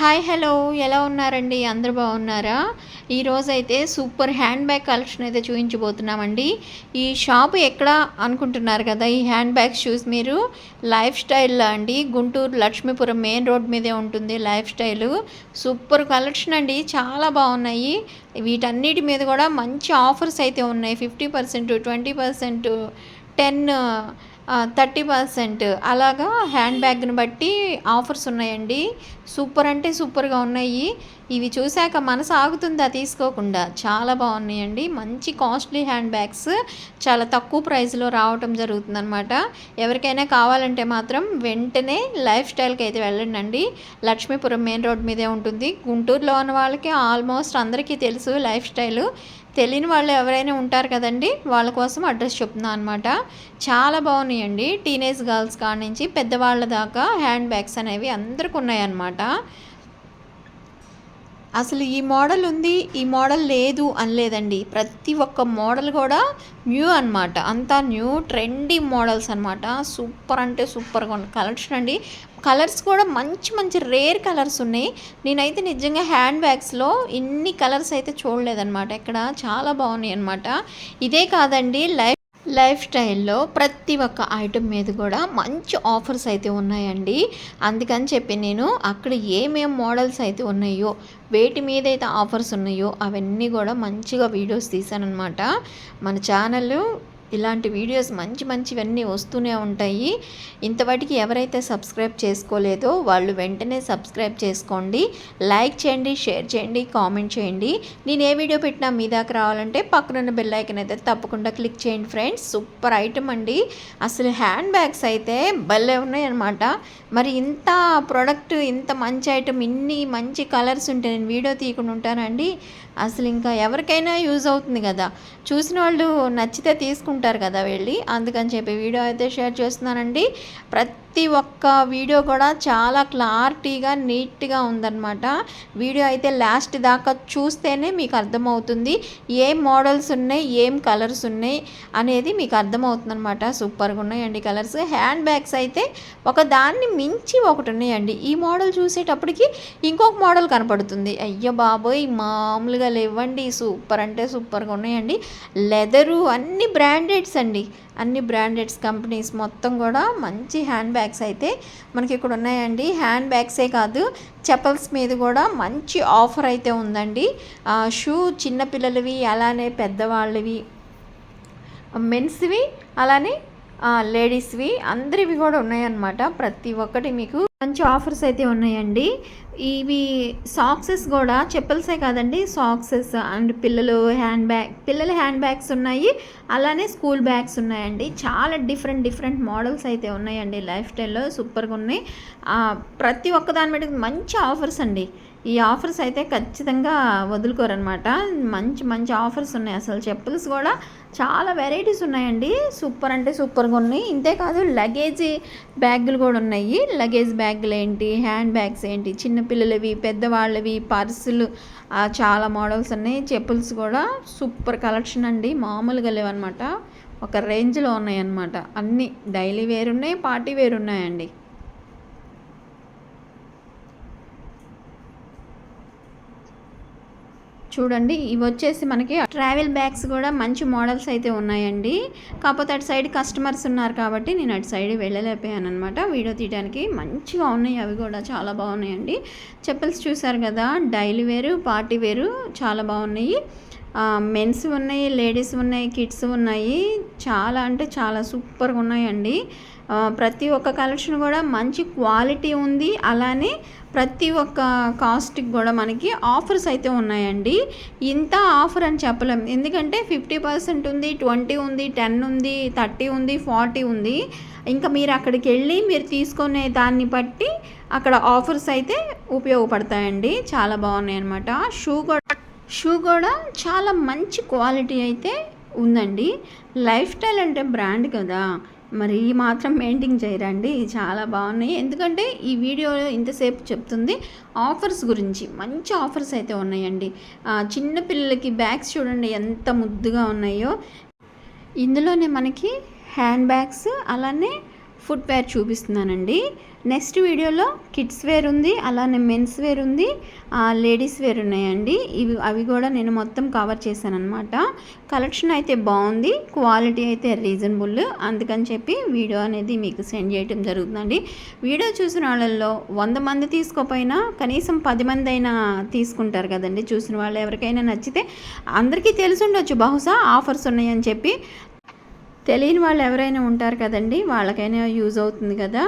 Hi hello ఎలా ఉన్నారండి? అందరు బాగున్నారా? ఈరోజు అయితే సూపర్ హ్యాండ్ బ్యాగ్ కలెక్షన్ అయితే చూపించబోతున్నామండి. ఈ షాప్ ఎక్కడ అనుకుంటున్నారు కదా? ఈ హ్యాండ్ బ్యాగ్స్ చూసి మీరు లైఫ్ స్టైల్లో అండి. గుంటూరు లక్ష్మీపురం మెయిన్ రోడ్ మీదే ఉంటుంది లైఫ్ స్టైల్. సూపర్ కలెక్షన్ అండి. చాలా బాగున్నాయి. వీటన్నిటి మీద కూడా మంచి ఆఫర్స్ అయితే ఉన్నాయి. Fifty percent twenty percent ten thirty percent. అలాగా హ్యాండ్ బ్యాగ్ని బట్టి ఆఫర్స్ ఉన్నాయండి. సూపర్ అంటే సూపర్గా ఉన్నాయి. ఇవి చూశాక మనసు ఆగుతుందా తీసుకోకుండా? చాలా బాగున్నాయండి. మంచి కాస్ట్లీ హ్యాండ్ బ్యాగ్స్ చాలా తక్కువ ప్రైస్లో రావటం జరుగుతుందనమాట ఎవరికైనా కావాలంటే మాత్రం వెంటనే లైఫ్ స్టైల్కి అయితే వెళ్ళండి లక్ష్మీపురం మెయిన్ రోడ్ మీదే ఉంటుంది. గుంటూరులో ఉన్న వాళ్ళకి ఆల్మోస్ట్ అందరికీ తెలుసు లైఫ్ స్టైలు. తెలియని వాళ్ళు ఎవరైనా ఉంటారు కదండి వాళ్ళ కోసం అడ్రస్ చెప్తున్నాను అనమాట చాలా బాగున్నాయండి. టీనేజ్ గర్ల్స్ కాడ నుంచి పెద్దవాళ్ళ దాకా హ్యాండ్ బ్యాగ్స్ అనేవి అందరికి ఉన్నాయన్నమాట. అసలు ఈ మోడల్ ఉంది ఈ మోడల్ లేదు అనలేదండి. ప్రతి ఒక్క మోడల్ కూడా న్యూ అనమాట అంతా న్యూ ట్రెండీ మోడల్స్ అనమాట సూపర్ అంటే సూపర్గా ఉంది కలెక్షన్ అండి కలర్స్ కూడా మంచి మంచి రేర్ కలర్స్ ఉన్నాయి. నేనైతే నిజంగా హ్యాండ్ బ్యాగ్స్లో ఇన్ని కలర్స్ అయితే చూడలేదన్నమాట. ఇక్కడ చాలా బాగున్నాయి అనమాట ఇదే కాదండి లైఫ్ లైఫ్ స్టైల్లో ప్రతి ఒక్క ఐటెం మీద కూడా మంచి ఆఫర్స్ అయితే ఉన్నాయండి. అందుకని చెప్పి నేను అక్కడ ఏమేం మోడల్స్ అయితే ఉన్నాయో వేటి మీద అయితే ఆఫర్స్ ఉన్నాయో అవన్నీ కూడా మంచిగా వీడియోస్ తీసానమాట మన ఛానల్ ఇలాంటి వీడియోస్ మంచి మంచివన్నీ వస్తూనే ఉంటాయి. ఇంతవాటికి ఎవరైతే సబ్స్క్రైబ్ చేసుకోలేదో వాళ్ళు వెంటనే సబ్స్క్రైబ్ చేసుకోండి. లైక్ చేయండి షేర్ చేయండి కామెంట్ చేయండి. నేను ఏ వీడియో పెట్టినా మీ దాకా రావాలంటే పక్కనున్న బెల్ ఐకన్ అయితే తప్పకుండా క్లిక్ చేయండి ఫ్రెండ్స్. సూపర్ ఐటమ్ అండి. అసలు హ్యాండ్ బ్యాగ్స్ అయితే భలే ఉన్నాయన్నమాట మరి ఇంత ప్రోడక్ట్ ఇంత మంచి ఐటమ్ ఇన్ని మంచి కలర్స్ ఉంటే నేను వీడియో తీయకుండా ఉంటానండి. అసలు ఇంకా ఎవరికైనా యూజ్ అవుతుంది కదా. చూసిన వాళ్ళు నచ్చితే తీసుకుంటారు. ఉంటారు కదా వెళ్ళి. అందుకని చెప్పి వీడియో అయితే షేర్ చేస్తున్నానండి. ప్రతి ప్రతి ఒక్క వీడియో కూడా చాలా క్లారిటీగా నీట్గా ఉందన్నమాట. వీడియో అయితే లాస్ట్ దాకా చూస్తేనే మీకు అర్థమవుతుంది. ఏం మోడల్స్ ఉన్నాయి ఏం కలర్స్ ఉన్నాయి అనేది మీకు అర్థమవుతుంది అనమాట సూపర్గా ఉన్నాయండి కలర్స్. హ్యాండ్ బ్యాగ్స్ అయితే ఒక దాన్ని మించి ఒకటి ఉన్నాయండి. ఈ మోడల్ చూసేటప్పటికి ఇంకొక మోడల్ కనపడుతుంది. అయ్యో బాబోయ్! మామూలుగా లేవండి. సూపర్ అంటే సూపర్గా ఉన్నాయండి. లెదరు అన్ని బ్రాండెడ్స్ అండి. అన్ని బ్రాండెడ్స్ కంపెనీస్ మొత్తం కూడా మంచి హ్యాండ్ బ్యాగ్ బ్యాగ్స్ అయితే మనకి ఇక్కడ ఉన్నాయండి. హ్యాండ్ బ్యాగ్సే కాదు చెప్పల్స్ మీద కూడా మంచి ఆఫర్ అయితే ఉందండి. షూ చిన్నపిల్లలవి అలానే పెద్దవాళ్ళవి మెన్స్వి అలానే లేడీస్వి అందరివి కూడా ఉన్నాయన్నమాట. ప్రతి ఒక్కటి మీకు మంచి ఆఫర్స్ అయితే ఉన్నాయండి. ఇవి సాక్సెస్ కూడా చెప్పల్సే కాదండి. సాక్సెస్ అండ్ పిల్లలు హ్యాండ్ బ్యాగ్ పిల్లల హ్యాండ్ బ్యాగ్స్ ఉన్నాయి. అలానే స్కూల్ బ్యాగ్స్ ఉన్నాయండి. చాలా డిఫరెంట్ డిఫరెంట్ మోడల్స్ అయితే ఉన్నాయండి. లైఫ్ స్టైల్లో సూపర్గా ఉన్నాయి. ప్రతి ఒక్క దాని మీద మంచి ఆఫర్స్ అండి. ఈ ఆఫర్స్ అయితే ఖచ్చితంగా వదులుకోరనమాట. మంచి మంచి ఆఫర్స్ ఉన్నాయి అసలు చెప్పుల్స్ కూడా. చాలా వెరైటీస్ ఉన్నాయండి. సూపర్ అంటే సూపర్గా ఉన్నాయి. ఇంతే కాదు లగేజ్ బ్యాగులు కూడా ఉన్నాయి. లగేజ్ బ్యాగ్ బ్యాగులు ఏంటి హ్యాండ్ బ్యాగ్స్ ఏంటి చిన్నపిల్లలవి పెద్దవాళ్ళవి పర్సులు చాలా మోడల్స్ ఉన్నాయి చెప్పుల్స్ కూడా సూపర్ కలెక్షన్ అండి. మామూలుగా లేవన్నమాట. ఒక రేంజ్లో ఉన్నాయి అన్నమాట అన్నీ డైలీ వేర్ ఉన్నాయి పార్టీ వేర్ ఉన్నాయండి. చూడండి ఇవి వచ్చేసి మనకి ట్రావెల్ బ్యాగ్స్ కూడా మంచి మోడల్స్ అయితే ఉన్నాయండి. కాకపోతే అటు సైడ్ కస్టమర్స్ ఉన్నారు కాబట్టి నేను అటు సైడ్ వెళ్ళలేకపోయాను అనమాట వీడియో తీయడానికి మంచిగా ఉన్నాయి అవి కూడా చాలా బాగున్నాయండి. చెప్పల్స్ చూసారు కదా డైలీ వేరు పార్టీ వేరు చాలా బాగున్నాయి. మెన్స్ ఉన్నాయి లేడీస్ ఉన్నాయి కిడ్స్ ఉన్నాయి. చాలా అంటే చాలా సూపర్గా ఉన్నాయండి. ప్రతి ఒక్క కలెక్షన్ కూడా మంచి క్వాలిటీ ఉంది. అలానే ప్రతి ఒక్క కాస్ట్కి కూడా మనకి ఆఫర్స్ అయితే ఉన్నాయండి. ఇంత ఆఫర్ అని చెప్పలేం. ఎందుకంటే ఫిఫ్టీ పర్సెంట్ ఉంది ట్వంటీ ఉంది టెన్ ఉంది థర్టీ ఉంది ఫార్టీ ఉంది. ఇంకా మీరు అక్కడికి వెళ్ళి మీరు తీసుకునే దాన్ని బట్టి అక్కడ ఆఫర్స్ అయితే ఉపయోగపడతాయండి. చాలా బాగున్నాయి అనమాట షూ కూడా షూ కూడా చాలా మంచి క్వాలిటీ అయితే ఉందండి. లైఫ్ స్టైల్ అంటే బ్రాండ్ కదా. మరి ఈ మాత్రం మెయింటైన్ చేయరండి. చాలా బాగున్నాయి. ఎందుకంటే ఈ వీడియోలో ఇంతసేపు చెప్తుంది ఆఫర్స్ గురించి. మంచి ఆఫర్స్ అయితే ఉన్నాయండి. చిన్న పిల్లలకి బ్యాగ్స్ చూడండి ఎంత ముద్దుగా ఉన్నాయో. ఇందులోనే మనకి హ్యాండ్ బ్యాగ్స్ అలానే ఫుట్వేర్ చూపిస్తున్నానండి. నెక్స్ట్ వీడియోలో కిడ్స్ వేర్ ఉంది అలానే మెన్స్ వేర్ ఉంది లేడీస్ వేర్ ఉన్నాయండి. ఇవి అవి కూడా నేను మొత్తం కవర్ చేశాను అనమాట కలెక్షన్ అయితే బాగుంది క్వాలిటీ అయితే రీజనబుల్. అందుకని చెప్పి వీడియో అనేది మీకు సెండ్ చేయడం జరుగుతుందండి. వీడియో చూసిన వాళ్ళల్లో వంద మంది తీసుకోపోయినా కనీసం పది మంది అయినా తీసుకుంటారు కదండి. చూసిన వాళ్ళు ఎవరికైనా నచ్చితే అందరికీ తెలిసి ఉండొచ్చు. బహుశా ఆఫర్స్ ఉన్నాయని చెప్పి తెలియని వాళ్ళు ఎవరైనా ఉంటారు కదండి వాళ్ళకైనా యూజ్ అవుతుంది కదా.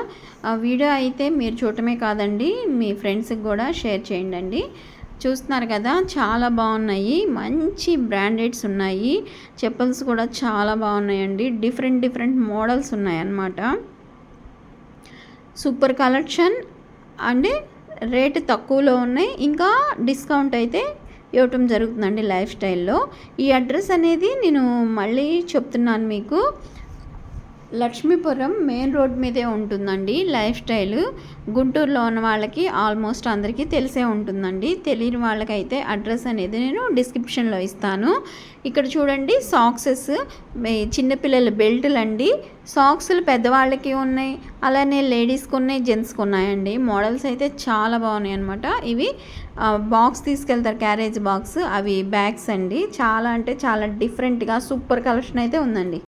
ఆ వీడియో అయితే మీరు చూడటమే కాదండి మీ ఫ్రెండ్స్కి కూడా షేర్ చేయండి చూస్తున్నారు కదా చాలా బాగున్నాయి మంచి బ్రాండెడ్స్ ఉన్నాయి చెప్పల్స్ కూడా చాలా బాగున్నాయండి డిఫరెంట్ డిఫరెంట్ మోడల్స్ ఉన్నాయన్నమాట. సూపర్ కలెక్షన్ అండ్ రేటు తక్కువలో ఉన్నాయి ఇంకా డిస్కౌంట్ అయితే ఇవ్వటం జరుగుతుందండి లైఫ్ స్టైల్లో. ఈ అడ్రస్ అనేది నేను మళ్ళీ చెప్తున్నాను మీకు. లక్ష్మీపురం మెయిన్ రోడ్ మీదే ఉంటుందండి లైఫ్ స్టైల్. గుంటూరులో ఉన్న వాళ్ళకి ఆల్మోస్ట్ అందరికీ తెలిసే ఉంటుందండి. తెలియని వాళ్ళకైతే అడ్రస్ అనేది నేను డిస్క్రిప్షన్లో ఇస్తాను. ఇక్కడ చూడండి సాక్సెస్ చిన్నపిల్లల బెల్టులు అండి సాక్స్లు పెద్దవాళ్ళకి ఉన్నాయి అలానే లేడీస్కి ఉన్నాయి జెంట్స్కి ఉన్నాయండి. మోడల్స్ అయితే చాలా బాగున్నాయి అనమాట ఇవి బాక్స్ తీసుకెళ్తారు క్యారేజ్ బాక్స్. అవి బ్యాగ్స్ అండి. చాలా అంటే చాలా డిఫరెంట్గా సూపర్ కలెక్షన్ అయితే ఉందండి.